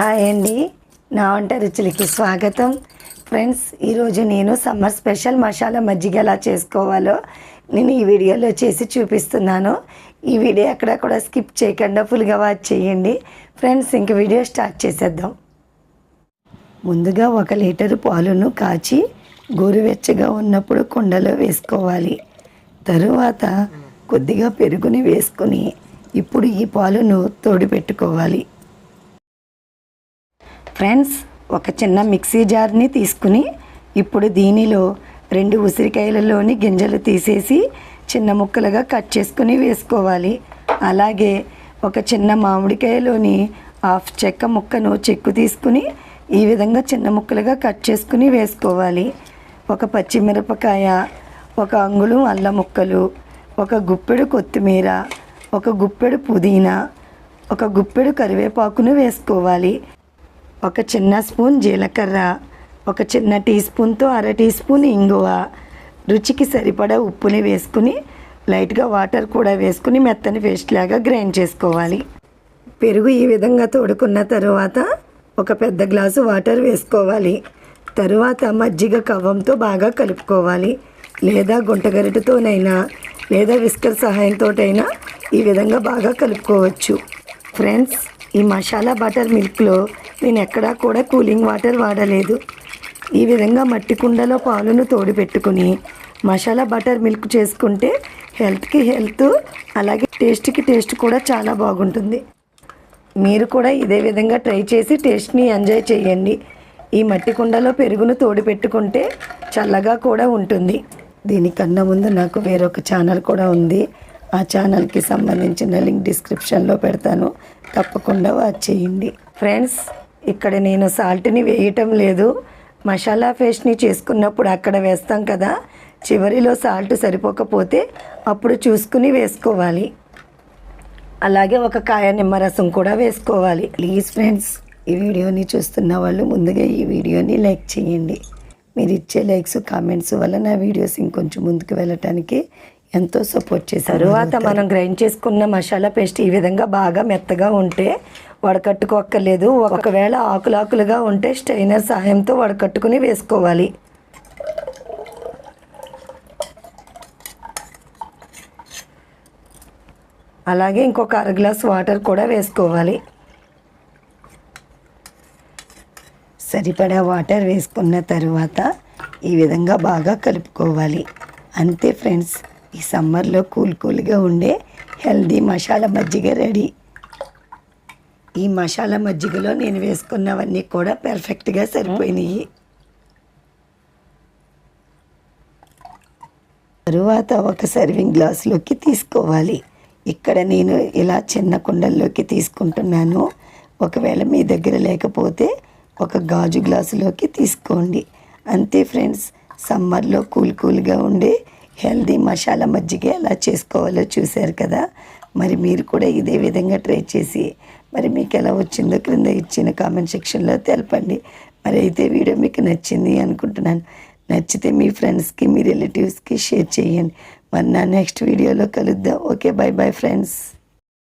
Hi అండి. నా వంట రుచులకి స్వాగతం. ఫ్రెండ్స్ ఈరోజు నేను సమ్మర్ స్పెషల్ మసాలా మజ్జిగ ఎలా చేసుకోవాలో నేను ఈ వీడియోలో చేసి చూపిస్తున్నాను. ఈ వీడియో అక్కడ కూడా స్కిప్ చేయకుండా ఫుల్గా వాచ్ చేయండి. ఫ్రెండ్స్ ఇంక వీడియో స్టార్ట్ చేసేద్దాం. ముందుగా ఒక లీటరు పాలును కాచి గోరువెచ్చగా ఉన్నప్పుడు కుండలో వేసుకోవాలి. తరువాత కొద్దిగా పెరుగుని వేసుకుని ఇప్పుడు ఈ పాలును తోడు పెట్టుకోవాలి ఫ్రెండ్స్ ఒక చిన్న మిక్సీ జార్ని తీసుకుని ఇప్పుడు దీనిలో రెండు ఉసిరికాయలలోని గింజలు తీసేసి చిన్న ముక్కలుగా కట్ చేసుకుని వేసుకోవాలి. అలాగే ఒక చిన్న మామిడికాయలోని హాఫ్ చెక్క ముక్కను చెక్కు తీసుకుని ఈ విధంగా చిన్న ముక్కలుగా కట్ చేసుకుని వేసుకోవాలి. ఒక పచ్చిమిరపకాయ ఒక అంగుళం అల్లం ముక్కలు ఒక గుప్పెడు కొత్తిమీర ఒక గుప్పెడు పుదీనా ఒక గుప్పెడు కరివేపాకును వేసుకోవాలి. ఒక చిన్న స్పూన్ జీలకర్ర ఒక చిన్న టీ స్పూన్తో అర టీ స్పూన్ ఇంగువ. రుచికి సరిపడా ఉప్పుని వేసుకుని లైట్గా వాటర్ కూడా వేసుకుని మెత్తని పేస్ట్ లాగా గ్రైండ్ చేసుకోవాలి. పెరుగు ఈ విధంగా తోడుకున్న తరువాత ఒక పెద్ద గ్లాసు వాటర్ వేసుకోవాలి. తరువాత మజ్జిగ కవ్వంతో బాగా కలుపుకోవాలి. లేదా గుంటగరిటతోనైనా లేదా విస్కర్ సహాయంతోటైనా ఈ విధంగా బాగా కలుపుకోవచ్చు. ఫ్రెండ్స్ ఈ మసాలా బటర్ మిల్క్లో నేను ఎక్కడా కూడా కూలింగ్ వాటర్ వాడలేదు. ఈ విధంగా మట్టి కుండలో పాలును తోడు పెట్టుకుని మసాలా బటర్ మిల్క్ చేసుకుంటే హెల్త్కి హెల్త్ అలాగే టేస్ట్కి టేస్ట్ కూడా చాలా బాగుంటుంది. మీరు కూడా ఇదే విధంగా ట్రై చేసి టేస్ట్ని ఎంజాయ్ చేయండి. ఈ మట్టి కుండలో పెరుగును తోడు పెట్టుకుంటే చల్లగా కూడా ఉంటుంది. దీనికన్నా ముందు నాకు వేరొక ఛానల్ కూడా ఉంది. ఆ ఛానల్కి సంబంధించిన లింక్ డిస్క్రిప్షన్లో పెడతాను. తప్పకుండా వాచ్ చేయండి. ఫ్రెండ్స్ ఇక్కడ నేను సాల్ట్ని వేయటం లేదు. మసాలా పేస్ట్ని చేసుకున్నప్పుడు అక్కడ వేస్తాం కదా చివరిలో సాల్ట్ సరిపోకపోతే అప్పుడు చూసుకుని వేసుకోవాలి. అలాగే ఒక కాయ నిమ్మరసం కూడా వేసుకోవాలి. ప్లీజ్ ఫ్రెండ్స్ ఈ వీడియోని చూస్తున్న వాళ్ళు ముందుగా ఈ వీడియోని లైక్ చేయండి. మీరు ఇచ్చే లైక్స్ కామెంట్స్ వల్ల నా వీడియోస్ ఇంకొంచెం ముందుకు వెళ్ళటానికి ఎంతో సపోర్ట్ చేశారు. తర్వాత మనం గ్రైండ్ చేసుకున్న మసాలా పేస్ట్ ఈ విధంగా బాగా మెత్తగా ఉంటే వడకట్టుకోక్కర్లేదు. ఒకవేళ ఆకులాకులుగా ఉంటే స్టైనర్ సహాయంతో వడకట్టుకుని వేసుకోవాలి. అలాగే ఇంకొక అర గ్లాస్ వాటర్ కూడా వేసుకోవాలి. సరిపడా వాటర్ వేసుకున్న తర్వాత ఈ విధంగా బాగా కలుపుకోవాలి. అంతే ఫ్రెండ్స్ ఈ సమ్మర్లో కూల్ కూల్గా ఉండే హెల్దీ మసాలా మజ్జిగ రెడీ. ఈ మసాలా మజ్జిగలో నేను వేసుకున్నవన్నీ కూడా పెర్ఫెక్ట్గా సరిపోయినాయి. తరువాత ఒక సర్వింగ్ గ్లాసులోకి తీసుకోవాలి. ఇక్కడ నేను ఇలా చిన్న కుండల్లోకి తీసుకుంటున్నాను. ఒకవేళ మీ దగ్గర లేకపోతే ఒక గాజు గ్లాసులోకి తీసుకోండి. అంతే ఫ్రెండ్స్ సమ్మర్లో కూల్ కూల్గా ఉండే హెల్దీ మసాలా మజ్జిగ ఎలా చేసుకోవాలో చూశారు కదా. మరి మీరు కూడా ఇదే విధంగా ట్రై చేసి మరి మీకు ఎలా వచ్చిందో క్రింద ఇచ్చిన కామెంట్ సెక్షన్లో తెలపండి. మరి అయితే వీడియో మీకు నచ్చింది అనుకుంటున్నాను. నచ్చితే మీ ఫ్రెండ్స్కి మీ రిలేటివ్స్కి షేర్ చేయండి. మరి నా నెక్స్ట్ వీడియోలో కలుద్దాం. Okay bye bye friends.